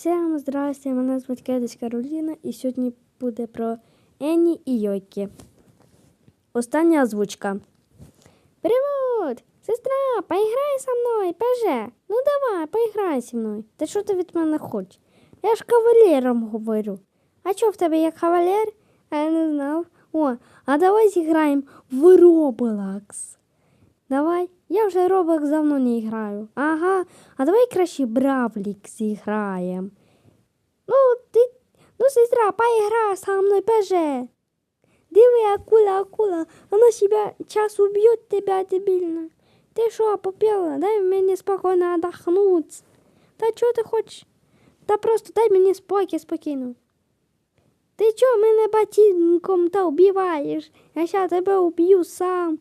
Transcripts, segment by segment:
Всім здрасте, мене звуть Кедись Кароліна, і сьогодні буде про Ені і Йойки. Остання озвучка. Привіт! Сестра, поіграй со мною, поже. Ну давай, поіграй зі мною. Та що ти від мене хочеш? Я ж кавалером говорю. А що в тебе як кавалер? А я не знав. О, а давай зіграємо в Roblox. Давай, я вже Roblox давно не граю. Ага, а давай краще Бравлік зіграємо. Ну, ти, ну, сестра, поіграй со мною, поже. Диви, акула, акула, вона себе час убьет тебя, дебильно. Ти що, попела? Дай мені спокійно отдохнуть. Та що ти хочеш? Та просто дай мені спокій, спокійно. Ти чого мене ботинком та вбиваєш? Я ща тебе уб'ю сам.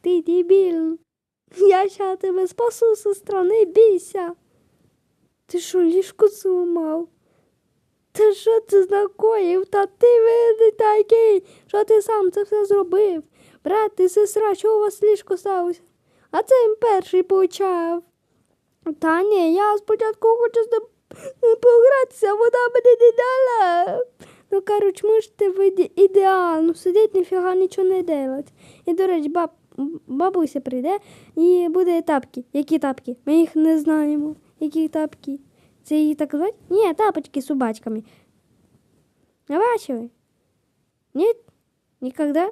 Ти дебіл. Я ща тебе спасу, сестра, не бійся. Ти що, ліжко зламав? Та що ти накоїв? Та ти види такий, що ти сам це все зробив. Брат і сестра, що у вас ліжко сталося? А це він перший почав. Та ні, я спочатку хочу з ним погратися, вона мене не дала. Ну, коротше, можете ви іде- ідеально сидіти, ніфіга нічого не делать. І, до речі, баб, бабуся прийде і буде тапки. Які тапки? Ми їх не знаємо. Які тапки? Це її так звати? Ні, тапочки з собачками. Не бачили? Ні? Ніколи?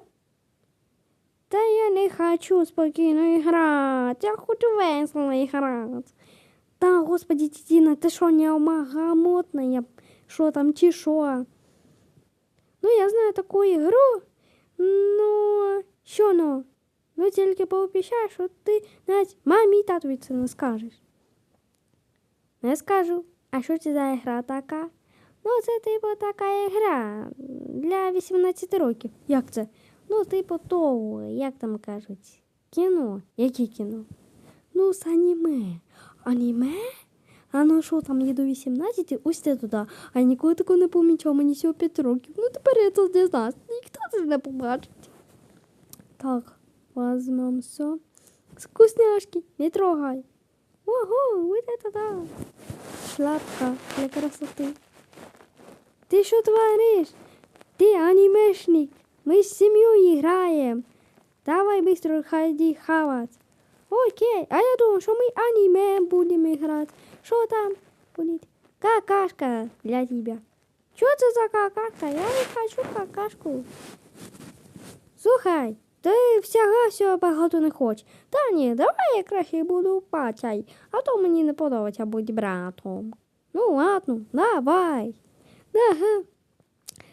Та я не хочу спокійно грати. Я хочу весело грати. Та, господи, Тітіна, ти що, не омагамотна? Що там, чи що? Ну, я знаю таку ігру. Ну, що ну? Ну, тільки пообіцяй, що ти навіть мамі і татові це не скажеш. Не скажу. А що це за гра така? Ну, це типу така гра для 18 років. Як це? Ну, типу того, як там кажуть, кіно. Яке кіно? Ну, з аніме. Аніме? А ну що там є до 18, ось це туди. А я ніколи такого не помічав, мені всього 5 років. Ну тепер я це не знаю. Ніхто це не побачить. Так, возьмем все. Вкусняшки, не трогай. Ого, вот это да. Шляпка для красоты. Ти що твориш? Ти анімешник. Ми з сім'єю граємо. Давай быстро ходи хавать. Окей, а я думав, що ми аніме будемо грати. Що там буде? Какашка для тебе. Що це за какашка? Я не хочу какашку. Слухай, ти всього багато не хочеш. Та ні, давай я краще буду пачай, а то мені не подобається бути братом. Ну ладно, давай. Ага.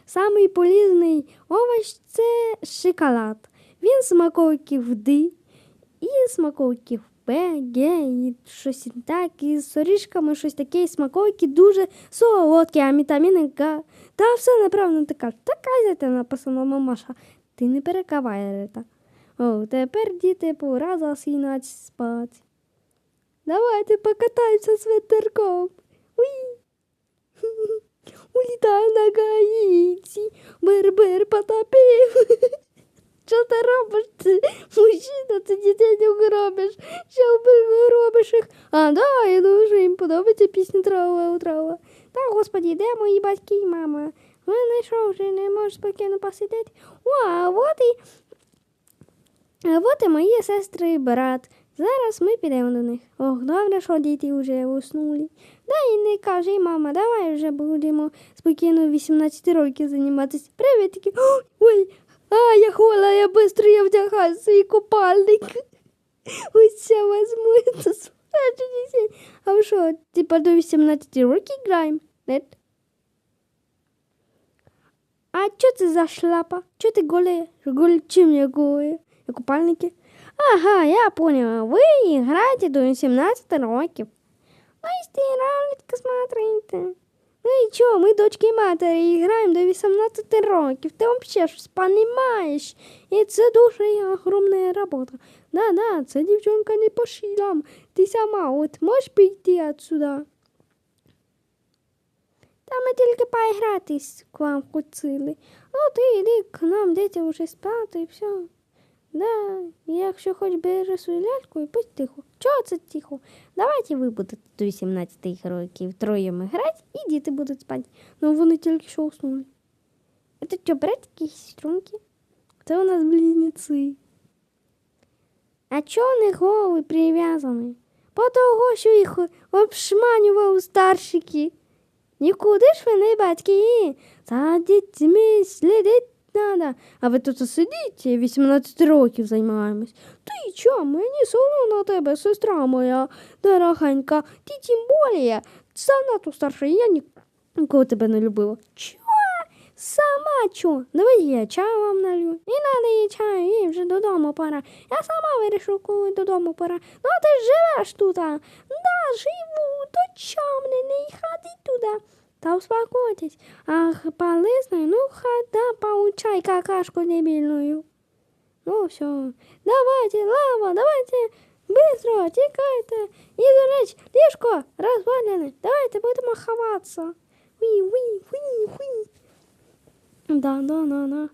Самий полізний овоч це шоколад. Він смаковиків D і смаковиків Б, Г, і щось так, і з орішками щось таке, і смаковики дуже солодкі, а вітаміни К. Та все неправильно ти кажеш. Така зайти написано, мамаша. Ти не перекавай, Рита. О, тепер діти пора засинати спати. Давайте покатаємося з ветерком. Уй. Улітаю на гаїці, бер-бер потопив. Що ти робиш? Ти мужчина, ти дітей не робиш. Що робиш їх? А, да, я дуже їм подобається пісня трава трава. Та, господі, де мої батьки і мама? Що, вже не можуть спокійно посидіти? О, от і, от і мої сестри і брат. Зараз ми підемо до них. Ох, добре, що діти вже уснули. Да і не кажи, мама, давай вже будемо спокійно 18 років займатися. Привітки. Ой, а, я хола, я быстро я вдягаю свій купальник. Ось возьму це справді. А що, типа до 18 років граємо? Нет? А що це за шляпа? Що ти голе? Голе чим я купальники? Ага, я поняла. Ви граєте до 18 років. Ну, і ролик смотрите. Ну і чого, ми дочки матері граємо до 18 років. Ти взагалі щось понімаєш. І це дуже огромна робота. Да-да, це дівчинка не по шилам. Ти сама от можеш піти отсюда? Тільки поігратись к вам хотіли. Ну, ти йди к нам, діти вже спати і все. Да, якщо хоч бери свою ляльку і будь тихо. Чого це тихо? Давайте ви будете до 18 років троєм грати, і діти будуть спати. Ну вони тільки що уснули. Это що, братики і сеструнки? Це у нас близнеці. А чого не голий прив'язаний? По того, що їх обшманював старшики. Нікуди ж ви не батьки. За дітьми слідить надо. А ви тут сидите, 18 років займаємось. Ти чо, мені сумно на тебе, сестра моя дорогенька. Ти тим более занадто старша, я ні- нікого тебе не любила. Чо? Сама чо? Давай я чаю вам налью. Не надо їй чаю, їй вже додому пора. Я сама вирішу, коли додому пора. Ну ти ж живеш тут. Да, живу, то чом не, не ходи туди. Та успокойтесь. Ах, полезная, ну хода, получай какашку дебильную. Ну все, давайте, лава, давайте, быстро, тікайте. І, до речі, ліжко розвалене, давайте будемо ховатися. Уй, уй, уй, уй. Да, да, да, да.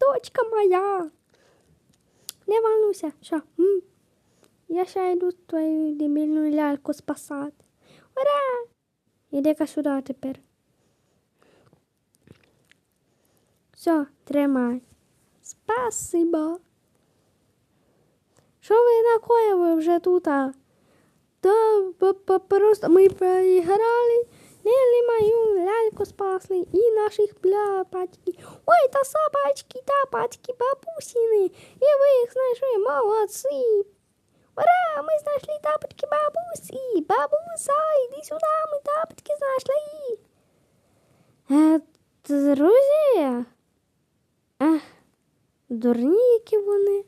Дочка моя. Не волнуйся, що? Я йду твою дебільну ляльку спасати. Ура! Іди-ка сюди тепер. Все, тримай. Спасибо. Що ви накоїли вже тут? а? Та просто ми проіграли, Нелі мою ляльку спасли і наших бля батьків. Ой, та собачки, тапочки, бабусіни. І ви їх знайшли, молодці. Ура! Ми знайшли тапочки бабусі. Бабуса, іди сюди, ми тапочки знайшли. Е, друзі? Ех, дурні, які вони.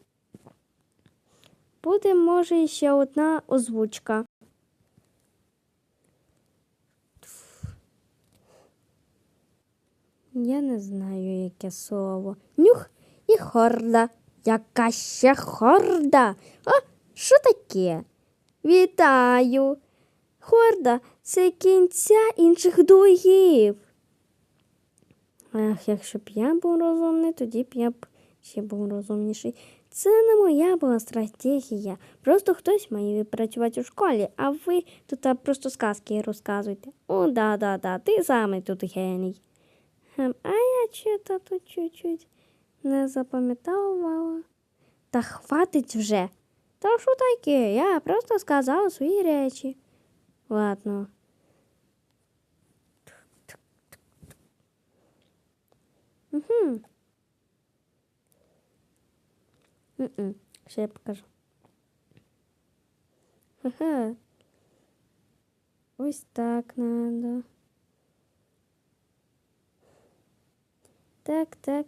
Буде, може, ще одна озвучка. Я не знаю, яке слово. Нюх і хорда. Яка ще хорда? А що таке? Вітаю. Хорда це кінця інших дугів. Ах, якщо б я був розумний, тоді б я б ще був розумніший. Це не моя була стратегія. Просто хтось має працювати у школі, а ви тут просто сказки розказуєте. О, да, да, да, ти саме тут геній. Хм, а я тут чуть-чуть не запам'ятовувала. Та хватить вже. Та що таке? Я просто сказала свої речі. Ладно. Угу. М-м. Ще я покажу. Ага. Ось так надо. Так, так.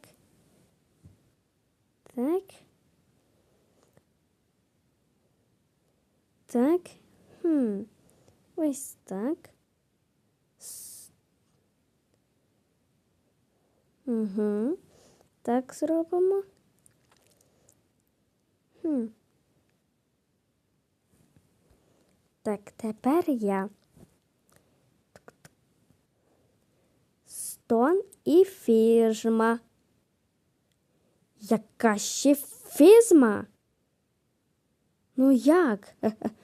Так. Так. Хм. Ось так. Угу. Так зробимо. Хм. Так, тепер я. Стон і фіжма. Яка ще фізма? Ну як?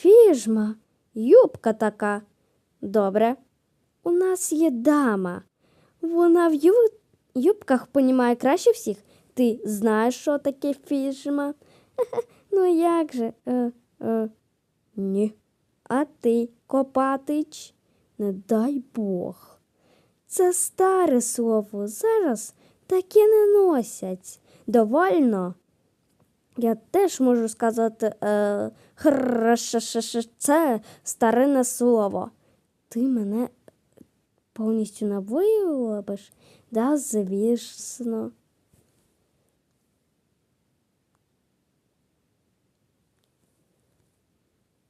Фіжма, юбка така. Добре. У нас є дама. Вона в ю... юбках понімає краще всіх. Ти знаєш, що таке фіжма? Ну як же? Е, е, ні. А ти, Копатич? Не дай Бог. Це старе слово. Зараз таке не носять. Довольно. Я теж можу сказати, е, «хрррршшш», це старинне слово. Ти мене повністю навою робиш? Да, звісно.